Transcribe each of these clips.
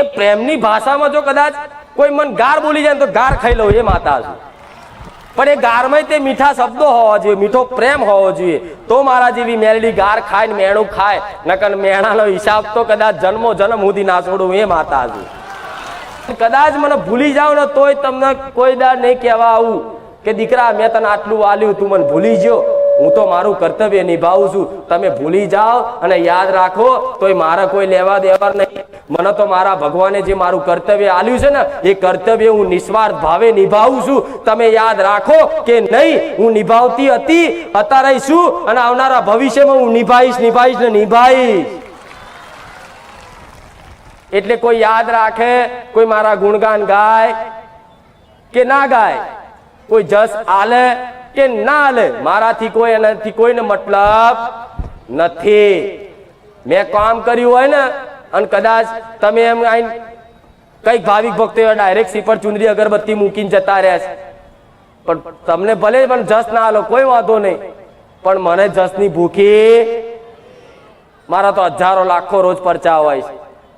એ પ્રેમની ભાષામાં જો કદાચ કોઈ મન ગાર બોલી જાય તો ગાર ખાઈ લઉં એ માતા છું પણ એ ગારમાં તે મીઠા શબ્દો હોવા જોઈએ, મીઠો પ્રેમ હોવો જોઈએ. તો મારા જેવી મેલડી ગાર ખાય ને મેણું ખાય, નકર મેણાનો હિસાબ તો કદાચ જન્મો જન્મ સુધી ના છોડું એ માતા છું કદાચ મને ભૂલી જાવ ને તોય તમને કોઈ દાડ નહીં કહેવા આવું કે દીકરા, મેં તને આટલું વાલ્યું, તું મને ભૂલી ગયો હું તો મારું કર્તવ્ય નિભાવું છું. તમે ભૂલી જાઓ અને યાદ રાખો, તોય મારા કોઈ લેવા દેવા નહીં. મને તો મારા ભગવાને જે મારું કર્તવ્ય આલ્યું છે ને, એ કર્તવ્ય હું નિસ્વાર્થ ભાવે નિભાવું છું. તમે યાદ રાખો કે નહીં, હું નિભાવતી હતી અત્યારે છું અને આવનારા ભવિષ્યમાં હું નિભાઈશ નિભાઈશ ને નિભાઈશ. એટલે કોઈ યાદ રાખે, કોઈ મારા ગુણગાન ગાય કે ના ગાય? કોઈ જસ આલે? કે ના લે. મારાથી કોઈ એનાથી કોઈને મતલબ નથી. મેં કામ કર્યું હોય ને, અને કદાચ તમે એમ આઈને કંઈક ભાવિક ભક્તો ડાયરેક્ટ સીપર ચુંદરી અગરબત્તી મૂકીને જતા રહ્યા છે. પણ તમને ભલે પણ જસ ના આલો કોઈ વાંધો નહીં. પણ મને જસની ભૂખી મારા તો હજારો, લાખો રોજ પરચા હોય છે.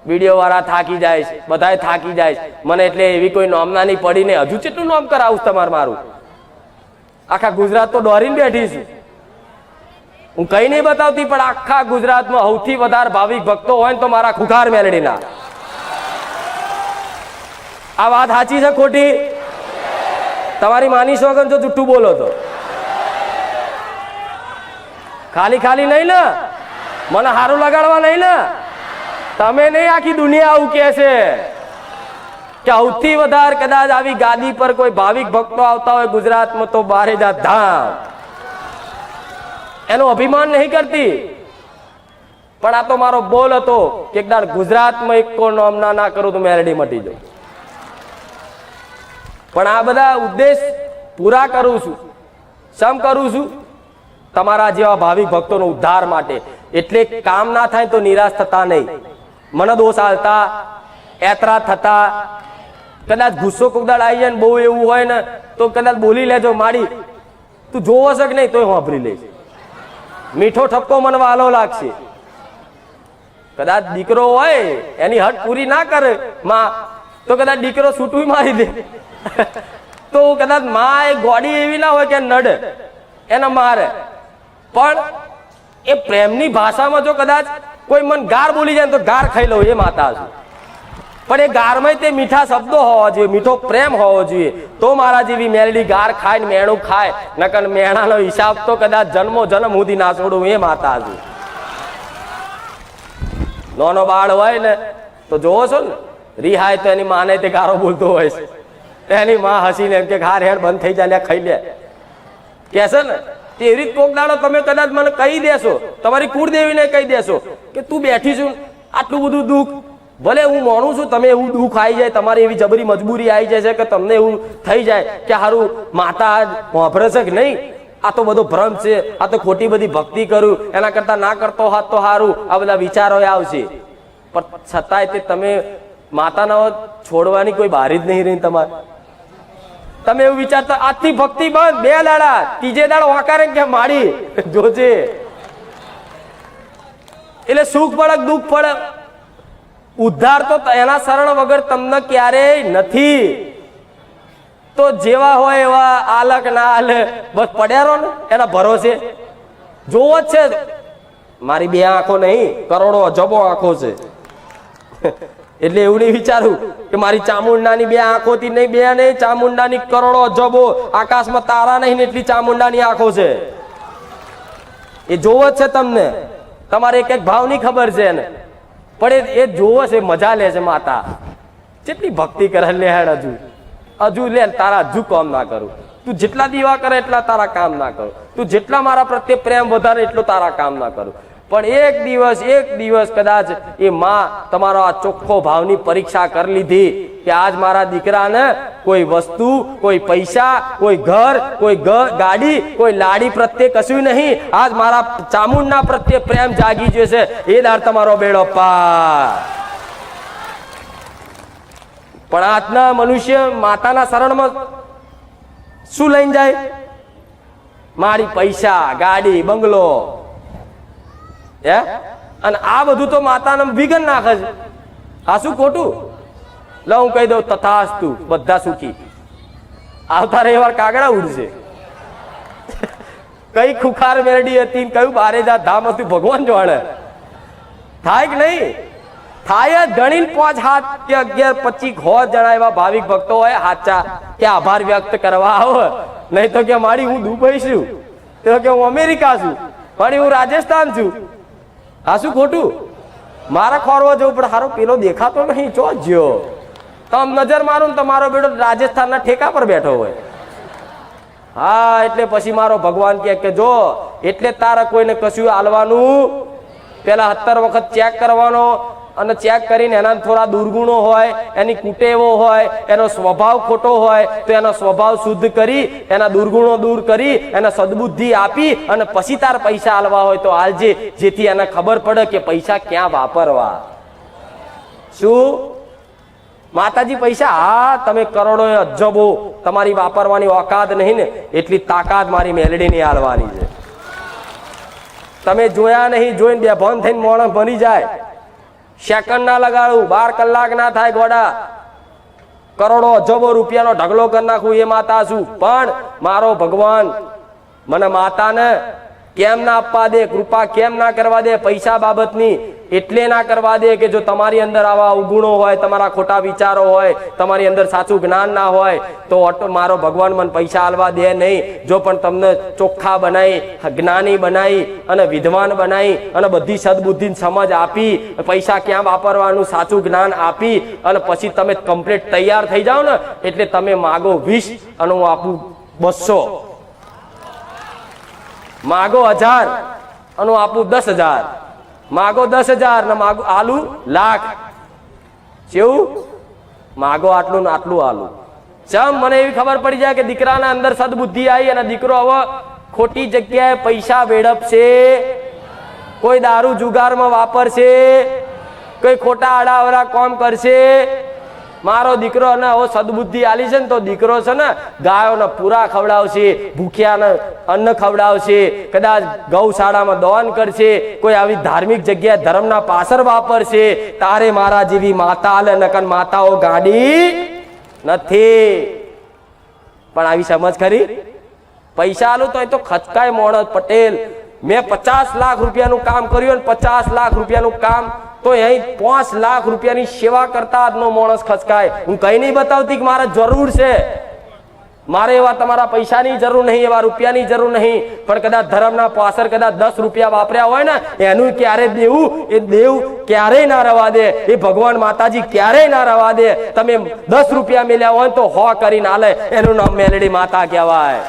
વીડિયો વાળા થાકી જાય છે, બધાય થાકી જાય છે. મને એટલે એવી કોઈ નોમના નહીં. પડીને હજુ કેટલું નોમ કરાવું તમારે મારું? આખા ગુજરાત તો દોરીને બેઠી છું. હું કઈ નહીં બતાવતી, પણ આખા ગુજરાતમાં સૌથી વધારે ભાવિક ભક્તો હોય ને તો મારા ખુખાર મેલડીના. આ વાત સાચી છે ખોટી? તમારી માની સોગન જો જુઠ્ઠું બોલો તો. ખાલી ખાલી નહીં ને? મને સારું લગાડવા નહીં ને? તમે નહીં આખી દુનિયા આવું કહે છે. સૌથી વધારે કદાચ આવી ગાદી પર કોઈ ભાવિક ભક્તો આવતા હોય ગુજરાતમાં તો બારે જા ધામ. એનું અભિમાન નહીં કરતી. પણ આ તો મારો બોલ હતો કે એકદાર ગુજરાતમાં એક કોણ નોમના ના કરું તો મેરડી મટી જાઉં. પણ આ બધા ઉદ્દેશ પૂરા કરું છું. સમ કરું છું? તમારા જેવા ભાવિક ભક્તોનો ઉદ્ધાર માટે. એટલે કામ ના થાય તો નિરાશ થતા નહીં. મને દોષ આલતા એતરા થતા કદાચ ગુસ્સો કોકદાડ આવી જાય ને બહુ એવું હોય ને, તો કદાચ બોલી લેજો માડી તું જોવો છે કે નહીં, તોય વાપરી લઈશ મીઠો ઠપકો મને વાલો લાગશે. કદાચ દીકરો હોય, એની હટ પૂરી ના કરે, માં, તો કદાચ દીકરો છૂટું મારી દે. તો કદાચમાં એ ગોડી એવી ના હોય કે નડે, એને મારે. પણ એ પ્રેમની ભાષામાં જો કદાચ કોઈ મન ગાર બોલી જાય તો ગાર ખાઈ લઉં એ માતા છું. પણ એ ગારમાં તે મીઠા શબ્દો હોવા જોઈએ, મીઠો પ્રેમ હોવો જોઈએ. તો મારા જેવી મેલડી ગાર ખાય ને મેણું ખાય, નકર મેણાનો હિસાબ તો કદાચ જન્મો જન્મ સુધી ના છોડું એ માતા છું નાનો બાળ હોય ને, તો જોવો છો ને, રિહાય તો એની માને તે ગારો બોલતો હોય છે. એની માં હસીને એમ કે ઘાર હેડ, બંધ થઈ જાય ખાઈ લે. કહેશે ને તેવી જ કોક દાડો તમે કદાચ મને કહી દેશો, તમારી કુળદેવીને કહી દેશો કે તું બેઠી છું આટલું બધું દુઃખ ભલે હું માનું છું, તમે એવું દુઃખ આવી જાય, તમારી એવી જબરી મજબૂરી આવી જાય છે કે તમને એવું થઈ જાય કે હારું માતા વાપરે છે કે નહીં? આ તો બધો ભ્રમ છે, આ તો ખોટી બધી ભક્તિ કરું, એના કરતા ના કરતો હાથ તો સારું આ બધા વિચારો આવશે. પણ છતાંય તે તમે માતાના છોડવાની કોઈ બારી જ નહીં રહી તમારે. તમે એવું વિચારતા, આજથી ભક્તિ બંધ, બે દાડા, ત્રીજે દાડ વાંકારે કે માડી? જોજે. એટલે સુખ પડે દુઃખ પડે ઉદ્ધાર તો એના શરણ વગર તમને ક્યારેય નથી. તો જેવા હોય એવા આલક ના આલે, બસ પડ્યા રહો ને, એના ભરોસે. જોવો જ છે, મારી બે આંખો નહીં, કરોડો અજબો આંખો છે. એટલે એવું નહીં વિચારું કે મારી ચામુંડાની બે આંખોથી નહીં, બે નહીં, ચામુંડાની કરોડો અજબો, આકાશમાં તારા નહીં એટલી ચામુંડાની આંખો છે. એ જોવો જ છે તમને. તમારે એક એક ભાવની ખબર છે એને. પણ એ- જોવો છે, મજા લે છે માતા. જેટલી ભક્તિ કરે લે હજુ. હજુ લે, તારા હજુ કામ ના કરું. તું જેટલા દીવા કરે એટલા તારા કામ ના કરું. તું જેટલા મારા પ્રત્યે પ્રેમ વધારે એટલું તારા કામ ના કરું. પણ એક દિવસ એક દિવસ કદાચ એ માં તમારો આ ચોખ્ખો ભાવની પરીક્ષા કરી લીધી કે આજ મારા દીકરાને કોઈ વસ્તુ, કોઈ પૈસા, કોઈ ઘર, કોઈ ગાડી, કોઈ લાડી પ્રત્યે કશું નહીં. આજ મારા ચામુંડના પ્રત્યે પ્રેમ જાગી જશે એ દાર તમારો બેડો પાર પણ આજના મનુષ્ય માતાના શરણમાં શું લઈને જાય? મારી પૈસા, ગાડી, બંગલો. હે? અને આ બધું તો માતાને વિઘન નાખે છે. આ શું ખોટું? લે, હું કહી દઉં, તથાસ્તુ, બધા સુખી. આવતા રવિવાર કાગડા ઉડશે. કઈ ખુખાર મેરડી હતી કયું બારે જા ધામ હતું ભગવાન જાણે. થાય કે નહીં? થાય ધણી પાંચ હાથ કે અગિયાર પચીસ હો જણા એવા ભાવિક ભક્તો હોય હાચા કે આભાર વ્યક્ત કરવા આવો. નહીં તો કે મારી હું દુબઈ છું. તો કે હું અમેરિકા છું. મારી હું રાજસ્થાન છું. આ શું ખોટું? મારા ખોરવા જવું પણ હારો પેલો દેખાતો નહીં, ચો જ્યો? તમ નજર મારું તમારો બેટો રાજસ્થાનના ઠેકા પર બેઠો હોય. હા, એટલે પછી મારો ભગવાન કહે કે જો, એટલે તારે કોઈને કશું હાલવાનું? પેલા સત્તર વખત ચેક કરવાનો અને ચેક કરીને એના થોડા દુર્ગુણો હોય, એની કુટેવો હોય, એનો સ્વભાવ ખોટો હોય, તો એનો સ્વભાવ શુદ્ધ કરી, એના દુર્ગુણો દૂર કરી, એને સદબુદ્ધિ આપી અને પછી તાર પૈસા હાલવા હોય તો હાલજે, જેથી એને ખબર પડે કે પૈસા ક્યાં વાપરવા. શું? માતાજી પૈસા, હા, તમે કરોડો અજબો. તમારી વાપરવાની ઓકાત નહીં ને, એટલી તાકાત મારી મેલડીની આલવાની છે. તમે જોયા નહીં, જોઈને બે ભન થઈને મોણસ બની જાય. સેકન્ડ ના લગાડું, બાર કલાક ના થાય ગોડા. કરોડો અજબો રૂપિયાનો ઢગલો કરી નાખું એ માતા છું પણ મારો ભગવાન, મને માતાને કેમ ના આપવા દે, કૃપા કેમ ના કરવા દે, પૈસા બાબતની એટલે ના કરવા દે કે જો તમારી અંદર આવા અવગુણો હોય, તમારા ખોટા વિચારો હોય, તમારી અંદર સાચું જ્ઞાન ના હોય, તો મારો ભગવાન મને પૈસા આલવા દે નહીં. જો પણ તમને ચોખ્ખા બનાવી જ્ઞાની બનાવી અને વિદ્વાન બનાવી અને બધી સદબુદ્ધિની સમજ આપી, પૈસા ક્યાં વાપરવાનું, સાચું જ્ઞાન આપી અને પછી તમે કમ્પ્લીટ તૈયાર થઈ જાઓ ને, એટલે તમે માગો વીસ અને હું આપું બસો. માગો હજાર અને આપું દસ હજાર. માગો દસ હજાર ને માગો આલુ લાખ. કેવું માગો આટલું ને આટલું આલુ. ચમ, મને એવી ખબર પડી જાય કે દીકરાના અંદર સદબુદ્ધિ આવી અને દીકરો હવે ખોટી જગ્યાએ પૈસા વેડપશે. કોઈ દારૂ જુગારમાં વાપરશે. કોઈ ખોટા આડાવડા કોમ કરશે. મારો દીકરો ને હવે સદબુદ્ધિ આલી છે ને તો દીકરો છે ને ગાયોને પૂરા ખવડાવશે, ભૂખ્યાને અન્ન ખવડાવશે, કદાચ ગૌશાળામાં દોન કરશે, કોઈ આવી ધાર્મિક જગ્યાએ ધર્મના પાસર વાપરશે. તારે મારા જેવી માતા આલે નકન માતાઓ ગાડી નથી. પણ આવી સમજ ખરી? પૈસા આલું તો એ તો ખચકાય મોણસ પટેલ. મેં પચાસ લાખ રૂપિયાનું કામ કર્યું અને પચાસ લાખ રૂપિયાનું કામ તો અહીં પાંચ લાખ રૂપિયાની સેવા કરતા આજનો માણસ ખચકાય હું કઈ નહીં બતાવતી કે મારે જરૂર છે. મારે એવા તમારા પૈસાની જરૂર નહીં, એવા રૂપિયાની જરૂર નહીં. પણ કદાચ ધર્મના પાછળ કદાચ દસ રૂપિયા વાપર્યા હોય ને, એનું ક્યારે દેવું? એ દેવ ક્યારેય ના રવા દે. એ ભગવાન માતાજી ક્યારેય ના રવા દે. તમે દસ રૂપિયા મેલ્યા હોય તો હો કરીને આલે. એનું નામ મેલડી માતા કહેવાય.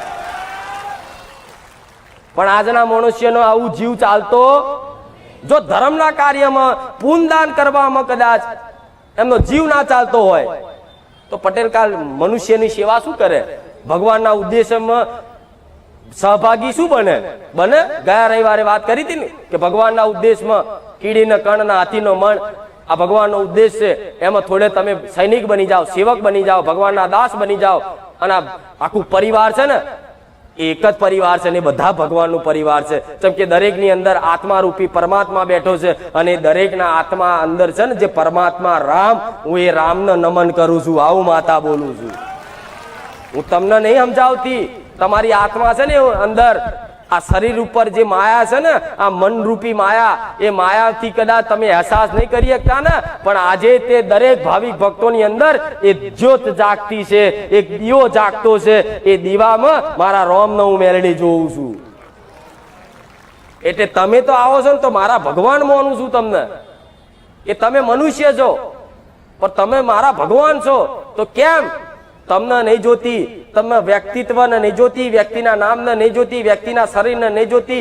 પણ આજના મનુષ્યનો આવું જીવ ચાલતો જો ધર્મના કાર્યમાં પૂનદાન કરવામાં કદાચ એમનો જીવ ના ચાલતો હોય, તો પટેલ કાલ મનુષ્યની સેવા શું કરે? ભગવાનના ઉદ્દેશ્યમાં સહભાગી શું બને? બને? ગયા રવિવારે વાત કરી હતી ને કે ભગવાનના ઉદ્દેશમાં કીડીના, કણના, હાથીનો મણ, આ ભગવાનનો ઉદ્દેશ છે. એમાં થોડે તમે સૈનિક બની જાઓ, સેવક બની જાઓ, ભગવાનના દાસ બની જાઓ અને આખું પરિવાર છે ને એક જ પરિવાર છે અને બધા ભગવાનનું પરિવાર છે. જેમ કે દરેકની અંદર આત્મા રૂપી પરમાત્મા બેઠો છે અને દરેકના આત્મા અંદર છે ને જે પરમાત્મા રામ, હું એ રામને નમન કરું છું, આવું માતા બોલું છું. હું તમને નહીં સમજાવતી. તમારી આત્મા છે ને અંદર આ શરીર ઉપર જે માયા છે ને, આ મન રૂપી માયા, એ માયાથી કદાચ તમે અહેસાસ નહીં કરી શકતા ને, પણ આજે તે દરેક ભાવિક ભક્તોની અંદર એ જ્યોત જાગતી છે, એક દીવો જાગતો છે, એ દીવામાં મારા રોમ હું મેળડી જોઉં છું. એટલે તમે તો આવો છો ને, તો મારા ભગવાન માનું છું તમને. કે તમે મનુષ્ય છો, પણ તમે મારા ભગવાન છો, તો કેમ તમને નહીં જોતી, તમે વ્યક્તિત્વને નહીં જોતી, વ્યક્તિના નામને નહીં જોતી, વ્યક્તિના શરીરને નહીં જોતી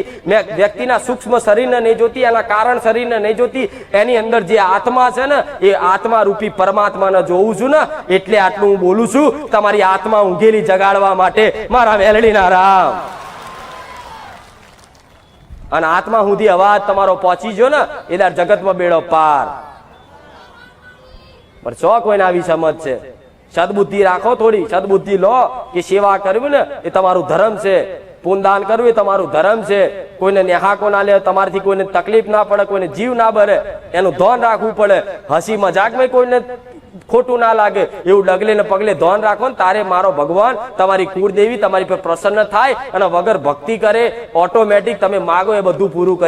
વ્યક્તિના સૂક્ષ્મ શરીરને નહીં જોતી, એના કારણ શરીરને નહીં જોતી. એની અંદર જે આત્મા છે ને, એ આત્મા રૂપી પરમાત્માને જોઉં છું ને, એટલે આટલું હું બોલું છું. તમારી આત્મા ઊંઘેલી જગાડવા માટે. મારા વેલડીના રામ અને આત્મા સુધી અવાજ તમારો પહોંચી ગયો ને એ દાર જગતમાં બેડો પાર. પણ શોખ કોઈને આવી સમજ છે. સદબુદ્ધિ રાખો થોડી, સદબુદ્ધિ લો કે સેવા કરવી ને, એ તમારું ધર્મ છે. પૂનદાન કરવું એ તમારું ધર્મ છે. કોઈને નેહાકો ના લે, તમારથી કોઈને તકલીફ ના પડે, કોઈને જીવ ના ભરે એનું ધોન રાખવું પડે. હસી મજાકમાં કોઈને ખોટું ના લાગે, એવું ડગલે ને પગલે ધોન રાખો ને, તારે મારો ભગવાન, તમારી કુળદેવી તમારી પર પ્રસન્ન થાય અને વગર ભક્તિ કરે, ઓટોમેટિક તમે માગો એ બધું પૂરું કરી